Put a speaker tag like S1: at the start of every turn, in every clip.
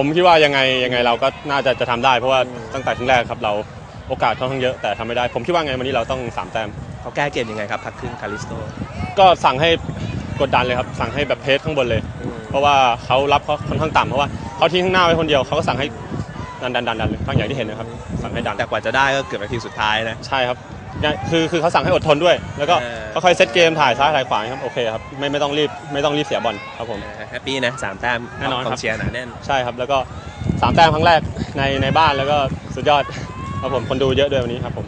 S1: ผมคิดว่ายังไงยังไงเราก็น่าจะจะทำได้เพราะว่าตั้งแต่ครั้งแรกครับเราโอกาสค่อนข้างเยอะแต่ทำไม่ได้ ผมคิดว่าไงวันนี้เราต้องสามแต้ม
S2: เขาแก้เกมยังไงครับพักครึ่งคาริสโต
S1: ก็สั่งให้กดดันเลยครับ สั่งให้แบบเพสข้างบนเลย เพราะว่าเขารับเขาค่อนข้างต่ำเพราะว่าเขาทิ้งข้างหน้าไว้คนเดียวเขาก็สั่งให้ดันดันดันดันเลยทั้งอย่างที่เห็นนะครับ สั่งให้ดัน
S2: แต่กว่าจะได้ก็เกือบนาทีสุดท้ายนะ
S1: ใช่ครับเนี่ย คือคือเขาสั่งให้อดทนด้วย แล้วก็
S2: เออ
S1: ค่อยๆเซตเกมถ่ายซ้ายถ่ายขวาครับโอเคครับไม่ไม่ต้องรีบไม่ต้องรีบเสียบอลครับผม
S2: แฮปปี้นะสามแต้ม
S1: แน่นอน
S2: ก
S1: ครั
S2: อบงเชียร์หนาแน่น
S1: ใช่ครับ แล้วก็สามแต้มครั้งแรกในในบ้านแล้วก็สุดยอดครับผมคนดูเยอะด้วยวันนี้ครับผม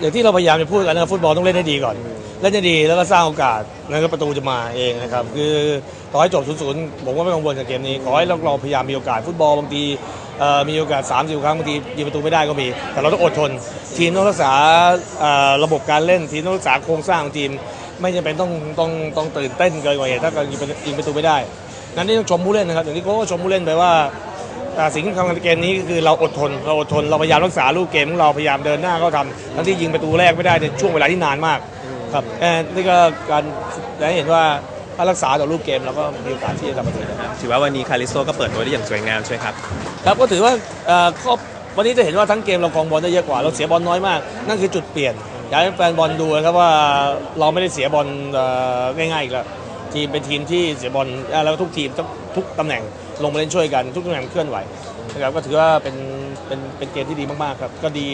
S3: อย่างที่เราพยายามจะพูดกันนะครับฟุตบอลต้องเล่นให้ดีก่อน เล่นให้ดีแล้วก็สร้างโอกาสนั้นก็ประตูจะมาเองนะครับคือต่อให้จบ0-0ผมก็ไม่กังวลกับเกมนี้ขอให้เราเราพยายามมีโอกาสฟุตบอลบางทีมีโอกาส3 0ครั้งบางทียิงประตูไม่ได้ก็มี แต่เราต้องอดทน ทีมต้องรักษาระบบการเล่นทีมต้องรักษาโครงสร้างของทีม ไม่จำเป็นต้องต้องต้องตื่นเต้นเกินกว่าเหตุถ้าเกิดยิงประตูยิงประตูไม่ได้ นั้นนี่ต้องชมผู้เล่นนะครับอย่างที่โค้ชก็ชมผู้เล่นไปว่าสิ่งที่ทำในเกมนี้ก็คือเราอดทนเราอดทนเราพยายามรักษาลูกเกมของเราพยายามเดินหน้าเข้าทำทั้งที่ยิงประตูแรกไม่ได้ในช่วงเวลาที่นานมาก ครับเอ่อนี่ก็การได้เห็นว่าถ้ารักษาต่อลูกเกมเราก็มีโอกาสที่จะทำประตูได้
S2: ถือว่าวันนี้คาริสโตก็เปิดตัวได้อย่างสวยงามใช่ไหมครับ
S3: ครับก็ถือว่าเอ่อครอบวันนี้จะเห็นว่าทั้งเกมเราครองบอลได้เยอะกว่าเราเสียบอลน้อยมาก นั่นคือจุดเปลี่ยนอยากให้แฟนบอลดูนะครับว่าเราไม่ได้เสียบอลเอ่อง่ายๆอีกแล้วทีมเป็นทีมที่เสียบอลเอ่อแล้วทุกทีมทุกทุกตำแหน่งลงมาเล่นช่วยกัน ทุกตำแหน่งเคลื่อนไหวนะครับก็ถือว่าเป็นเป็นเป็นเกมที่ดีมากๆครับก็ดี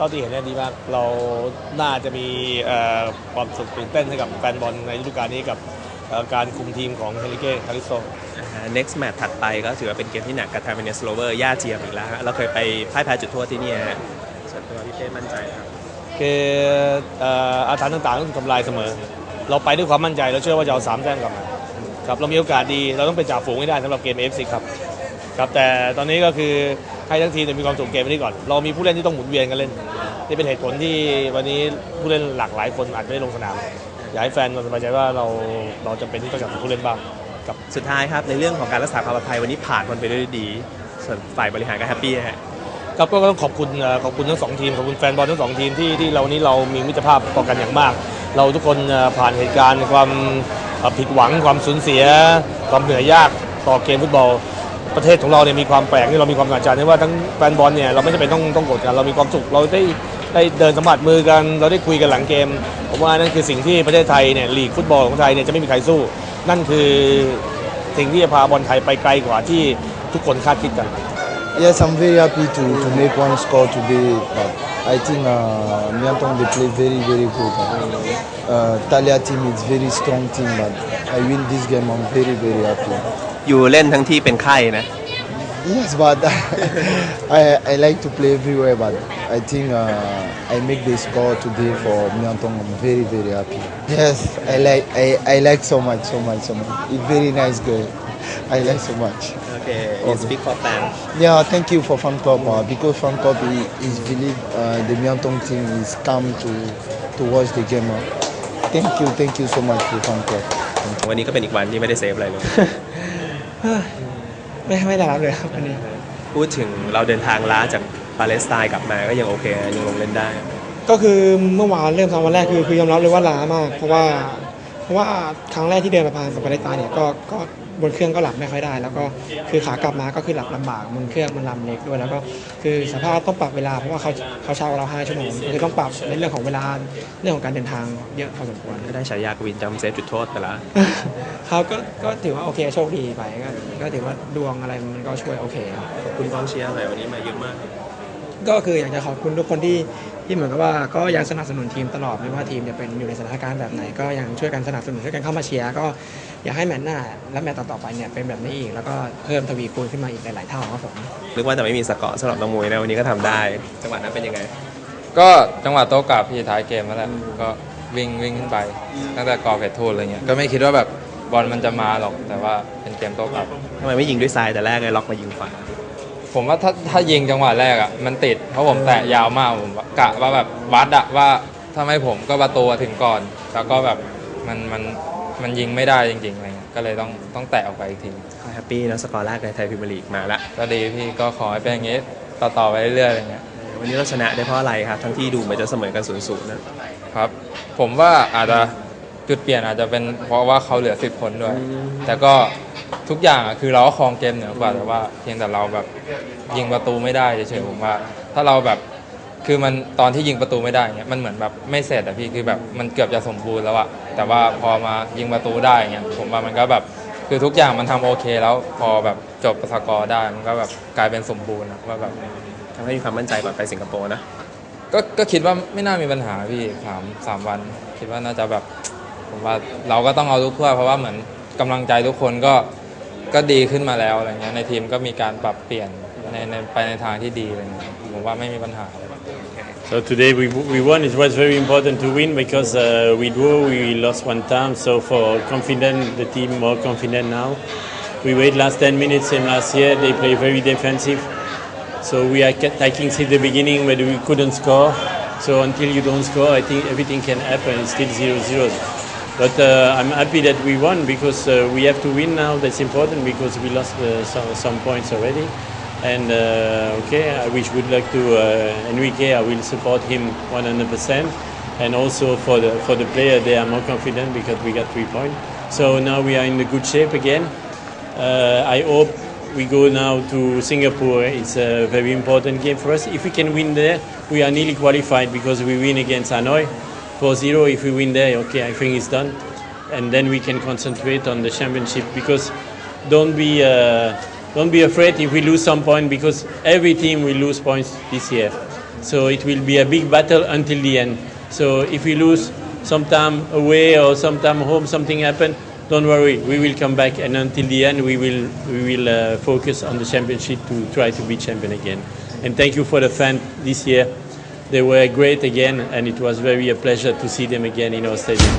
S3: เท่าที่เห็นเนี่ยดีมากเราน่าจะมีเอ่อความสุขตื่นเต้นให้กับแฟนบอลในฤดูกาลนี้กับเอ่อการคุมทีมของเฮลิเก้คาริโซ
S2: อ่า next match ถัดไปก็ถือว่าเป็นเกมที่หนักกับทางเวเนสโลเวอร์ย่าเจียมอีกแล้วฮะเราเคยไปพ่ายแพ้จุดโทษที่เนี่ยฮะส่วนตัวพี่เป้มั่นใจครับ
S3: คือเอ่ออาถรรพ์ต่างๆต้องถูกทำลายเสมอ เราไปด้วยความมั่นใจเราเชื่อว่าจะเอาสามแต้มกลับมาครับเรามีโอกาสดีเราต้องเป็นจ่าฝูงให้ได้สำหรับเกม AFC ครับครับแต่ตอนนี้ก็คือ ให้ทั้งทีมเนี่ยมีความสุขเกมนี้ก่อน เรามีผู้เล่นที่ต้องหมุนเวียนกันเล่น นี่เป็นเหตุผลที่วันนี้ผู้เล่นหลากหลายคนอาจไม่ได้ลงสนาม อยากให้แฟนเราสบายใจว่าเราเราจำเป็นที่ต้องจับผู้เล่นบ้างครับ
S2: สุดท้ายครับในเรื่องของการรักษาความปลอดภัยวันนี้ผ่านมันไปได้ด้วยดี ส่วนฝ่ายบริหารก็แฮปปี้นะฮะ
S3: ครับก็ต้องขอบคุณเอ่อขอบคุณทั้งสองทีมขอบคุณแฟนบอลทั้งสองทีมที่ที่เรานี้เรามีมิตรภาพต่อกันอย่างมาก เราทุกคนเอ่อผ่านเหตุการณ์ความเอ่อผิดหวังความสูญเสีย ความเหนื่อยยากต่อเกมฟุตบอล ประเทศของเราเนี่ยมีความแปลกที่เรามีความหนักใจที่ว่าทั้งแฟนบอลเนี่ยเราไม่จำเป็นต้องต้องกดกันเรามีความสุขเราได้ได้เดินสัมผัสมือกัน เราได้คุยกันหลังเกม ผมว่านั่นคือสิ่งที่ประเทศไทยเนี่ยลีกฟุตบอลของไทยเนี่ยจะไม่มีใครสู้ นั่นคือสิ่งที่จะพาบอลไทยไปไกลกว่าที่ทุกคนคาดคิดกัน
S4: Yes, I'm very happy to, to make one score today, but I think uh, Myanton they play very very good. Uh, Talia team is very strong team, but I win this game. I'm very very happy.
S2: อยู่เล่นทั้งที่เป็นไข้นะ
S4: Yes, but I I like to play everywhere, but I think uh, I make the score today for Myeongdong. I'm very very happy. Yes, I like I, I like so much so much so much. It's very nice game. I like so much.
S2: โอเค you speak for fan
S4: Yeah, thank you for Fan Club uh, because Fan Club is, is believe uh, the Myeongdong team is come to to watch the game. Uh. Thank you, thank you so much for Fan Club.
S2: วันนี้ก็เป็นอีกวันที่ไม่ได้เซฟอะไรเลย
S5: ไม่ไม่ได้รับเลยครับวันนี้
S2: พูดถึงเราเดินทางล้าจากปาเลสไตน์กลับมาก็ยังโอเคนะยังลงเล่นได้
S5: ก็คือเมื่อวานเริ่มทำวันแรกคือคือยอมรับเลยว่าล้ามาก เพราะว่าเพ ราะว่าครั้งแรกที่เดินมาพานกับปาเลสไตน์เนี่ยก็ก็บนเครื่องก็หลับไม่ค่อยได้ แล้วก็คือขากลับมาก็คือหลับลำบากบนเครื่องมันลำเล็กด้วยแล้วก็คือสภาพต้องปรับเวลาเพราะว่าเขาเขาเช่าเราห้าชั่วโมงคือต้องปรับในเรื่องของเวลาเรื่องของการเดินทางเยอะพอสมควร
S2: ก็ได้ฉายากวินจำเซฟจุดโทษไปแล้ว
S5: ครับก็ก็ถือว่าโอเคโชคดีไปก็ก็ถือว่าดวงอะไรมันก็ช่วยโอเคครับ
S2: ขอบคุณกองเชียร์หน่อยวันนี้มาเยอะมาก
S5: ก็คืออยากจะขอบคุณทุกคนที่ ที่เหมือนกับว่าก็ยังสนับสนุนทีมตลอดไม่ว่าทีมจะเป็นอยู่ในสถานการณ์แบบไหน ก็ยังช่วยกันสนับสนุนช่วยกันเข้ามาเชียร์ก็อยากให้แมตช์หน้า และแมตช์ต่อๆไปเนี่ยเป็นแบบนี้อีกแล้วก็เพิ่มทวีคูณขึ้นมาอีกหลายๆเท่าครับผม
S2: นึกว่าจะไม่มีสกอร์สำหรับน้องมวยนะวันนี้ก็ทำได้ จังหวะนั้นเป็นยังไง
S6: ก็จังหวะโต้กลับพี่ท้ายเกมแล้วแหละก็วิ่งวิ่งขึ้นไป ตั้งแต่กอเฟตทูลอะไรเงี้ยก็ไม่คิดว่าแบบบอลมันจะมาหรอกแต่ว่าเป็นเกมโต้กลับ
S2: ทำไมไม่ยิงด้วยซ้ายแต่แรกเลยล็อกมายิงขวา
S6: ผมว่าถ้าถ้ายิงจังหวะแรกอะมันติดเพราะผมแตะยาวมากผมกะว่าแบบวัดอะว่าถ้าไม่ผมก็ประตูถึงก่อน แล้วก็แบบมันมันมันยิงไม่ได้จริงๆอะไรเงี้ยก็เลยต้องต้องแตะออกไปอีกที
S2: ก็แฮปปี้นะสกอร์แรกในไทยพรีเมียร์ลีกมาละ
S6: ก็ดีพี่ก็ขอให้เป็นอย่างงี้ต่อๆไปเรื่อยๆอะไรเงี้ย
S2: วันนี้เราชนะได้เพราะอะไรครับ ทั้งที่ดูเหมือนจะเสมอกันศูนย์ศูนย์นะ
S6: ครับ ผมว่าอาจจะ จุดเปลี่ยนอาจจะเป็นเพราะว่าเขาเหลือสิบคนด้วย แต่ก็ทุกอย่างอะคือเราก็ครองเกมเหนือกว่าแต่ว่าเพียงแต่เราแบบยิงประตูไม่ได้เฉยๆผมว่า ถ้าเราแบบคือมันตอนที่ยิงประตูไม่ได้เงี้ยมันเหมือนแบบไม่เสร็จอะพี่คือแบบมันเกือบจะสมบูรณ์แล้วอะแต่ว่าพอมายิงประตูได้เงี้ยผมว่ามันก็แบบคือทุกอย่างมันทำโอเคแล้วพอแบบจบสกอร์ได้มันก็แบบกลายเป็นสมบูรณ์อะว่าแบบ
S2: ทำให้มีความมั่นใจก่อนไปสิงคโปร์นะ
S6: ก็ก็คิดว่าไม่น่ามีปัญหาพี่สามสามวัน คิดว่าน่าจะแบบ ผมว่าเราก็ต้องเอาทุกถ้วยเพราะว่าเหมือนกำลังใจทุกคนก็ก็ดีขึ้นมาแล้วอะไรเงี้ยในทีมก็มีการปรับเปลี่ยนในในไปในทางที่ดีอะไรเงี้ยผมว่าไม่มีปัญหา
S7: So today we, we won. It was very important to win because uh, we drew, we lost one time. So for confident, the team more confident now. We wait last 10 minutes same last year. They play very defensive. So we are attacking since the beginning, but we couldn't score. So until you don't score, I think everything can happen. It's still 0-0. But uh, I'm happy that we won because uh, we have to win now. That's important because we lost uh, some, some points already. And uh, okay, I wish good luck to uh, Enrique. I will support him 100%. And also for the for the player, they are more confident because we got three points. So now we are in the good shape again. Uh, I hope we go now to Singapore. It's a very important game for us. If we can win there, we are nearly qualified because we win against Hanoi 4-0. If we win there, okay, I think it's done. And then we can concentrate on the championship because don't be uh, don't be afraid if we lose some point because every team will lose points this year. So it will be a big battle until the end. So if we lose sometime away or sometime home, something happen, don't worry, we will come back and until the end we will we will uh, focus on the championship to try to be champion again. And thank you for the fans this year. They were great again, and it was very a pleasure to see them again in our stadium.